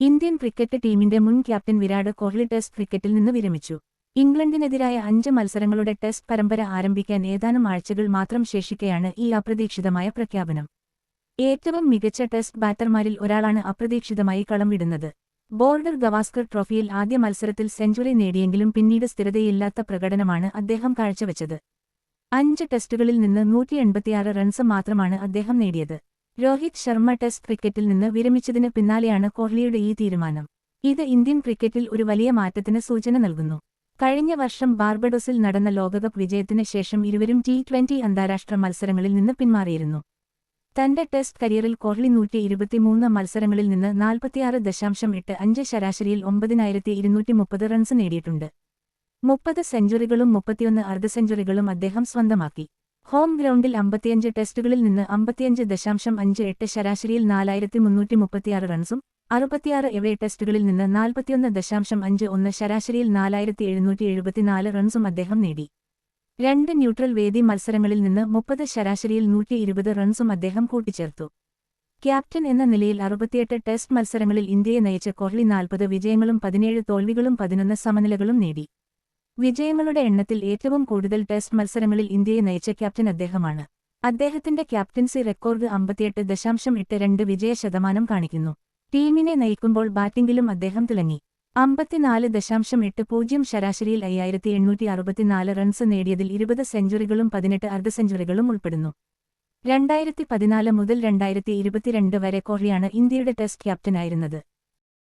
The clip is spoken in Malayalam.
ഇന്ത്യൻ ക്രിക്കറ്റ് ടീമിന്റെ മുൻ ക്യാപ്റ്റൻ വിരാട് കോഹ്ലി ടെസ്റ്റ് ക്രിക്കറ്റിൽ നിന്ന് വിരമിച്ചു. ഇംഗ്ലണ്ടിനെതിരായ അഞ്ച് മത്സരങ്ങളുടെ ടെസ്റ്റ് പരമ്പര ആരംഭിക്കാൻ ഏതാനും ആഴ്ചകൾ മാത്രം ശേഷിക്കെയാണ് ഈ അപ്രതീക്ഷിതമായ പ്രഖ്യാപനം. ഏറ്റവും മികച്ച ടെസ്റ്റ് ബാറ്റർമാരിൽ ഒരാളാണ് അപ്രതീക്ഷിതമായി കളം വിടുന്നത്. ബോർഡർ ഗവാസ്കർ ട്രോഫിയിൽ ആദ്യ മത്സരത്തിൽ സെഞ്ചുറി നേടിയെങ്കിലും പിന്നീട് സ്ഥിരതയില്ലാത്ത പ്രകടനമാണ് അദ്ദേഹം കാഴ്ചവെച്ചത്. അഞ്ച് ടെസ്റ്റുകളിൽ നിന്ന് നൂറ്റി എൺപത്തിയാറ് റൺസ് മാത്രമാണ് അദ്ദേഹം നേടിയത്. രോഹിത് ശർമ്മ ടെസ്റ്റ് ക്രിക്കറ്റിൽ നിന്ന് വിരമിച്ചതിന് പിന്നാലെയാണ് കോഹ്ലിയുടെ ഈ തീരുമാനം. ഇത് ഇന്ത്യൻ ക്രിക്കറ്റിൽ ഒരു വലിയ മാറ്റത്തിന് സൂചന നൽകുന്നു. കഴിഞ്ഞ വർഷം ബാർബഡോസിൽ നടന്ന ലോകകപ്പ് വിജയത്തിന് ശേഷം ഇരുവരും ടി ട്വന്റി അന്താരാഷ്ട്ര മത്സരങ്ങളിൽ നിന്ന് പിന്മാറിയിരുന്നു. തന്റെ ടെസ്റ്റ് കരിയറിൽ കോഹ്ലി നൂറ്റി ഇരുപത്തിമൂന്ന് മത്സരങ്ങളിൽ നിന്ന് നാൽപ്പത്തിയാറ് ദശാംശം എട്ട് അഞ്ച് ശരാശരിയിൽ ഒമ്പതിനായിരത്തി ഇരുന്നൂറ്റി മുപ്പത് റൺസ് നേടിയിട്ടുണ്ട്. മുപ്പത് സെഞ്ചുറികളും മുപ്പത്തിയൊന്ന് അർദ്ധ സെഞ്ചുറികളും അദ്ദേഹം സ്വന്തമാക്കി. ഹോം ഗ്രൗണ്ടിൽ അമ്പത്തിയഞ്ച് ടെസ്റ്റുകളിൽ നിന്ന് അമ്പത്തിയഞ്ച് ദശാംശം അഞ്ച് എട്ട് ശരാശരിയിൽ നാലായിരത്തി മുന്നൂറ്റി മുപ്പത്തിയാറ് റൺസും അറുപത്തിയാറ് എവേ ടെസ്റ്റുകളിൽ നിന്ന് നാൽപ്പത്തിയൊന്ന് ദശാംശം അഞ്ച് ഒന്ന് ശരാശരിയിൽ നാലായിരത്തി എഴുന്നൂറ്റി എഴുപത്തിനാല് റൺസും അദ്ദേഹം നേടി. രണ്ട് ന്യൂട്രൽ വേദി മത്സരങ്ങളിൽ നിന്ന് മുപ്പത് ശരാശരിയിൽ നൂറ്റി ഇരുപത് റൺസും അദ്ദേഹം കൂട്ടിച്ചേർത്തു. ക്യാപ്റ്റൻ എന്ന നിലയിൽ അറുപത്തിയെട്ട് ടെസ്റ്റ് മത്സരങ്ങളിൽ ഇന്ത്യയെ നയിച്ച കോഹ്ലി നാൽപ്പത് വിജയങ്ങളും പതിനേഴ് തോൽവികളും പതിനൊന്ന് സമനിലകളും നേടി. വിജയങ്ങളുടെ എണ്ണത്തിൽ ഏറ്റവും കൂടുതൽ ടെസ്റ്റ് മത്സരങ്ങളിൽ ഇന്ത്യയെ നയിച്ച ക്യാപ്റ്റൻ അദ്ദേഹമാണ്. അദ്ദേഹത്തിന്റെ ക്യാപ്റ്റൻസി റെക്കോർഡ് അമ്പത്തിയെട്ട് ദശാംശം എട്ട് രണ്ട് വിജയ ശതമാനം കാണിക്കുന്നു. ടീമിനെ നയിക്കുമ്പോൾ ബാറ്റിംഗിലും അദ്ദേഹം തിളങ്ങി. അമ്പത്തിനാല് ദശാംശം എട്ട് പൂജ്യം ശരാശരിയിൽ അയ്യായിരത്തി എണ്ണൂറ്റി അറുപത്തിനാല് റൺസ് നേടിയതിൽ ഇരുപത് സെഞ്ചുറികളും പതിനെട്ട് അർദ്ധ സെഞ്ചുറികളും ഉൾപ്പെടുന്നു. രണ്ടായിരത്തി പതിനാല് മുതൽ രണ്ടായിരത്തി ഇരുപത്തിരണ്ട് വരെ കോഹ്ലിയാണ് ഇന്ത്യയുടെ ടെസ്റ്റ് ക്യാപ്റ്റനായിരുന്നത്.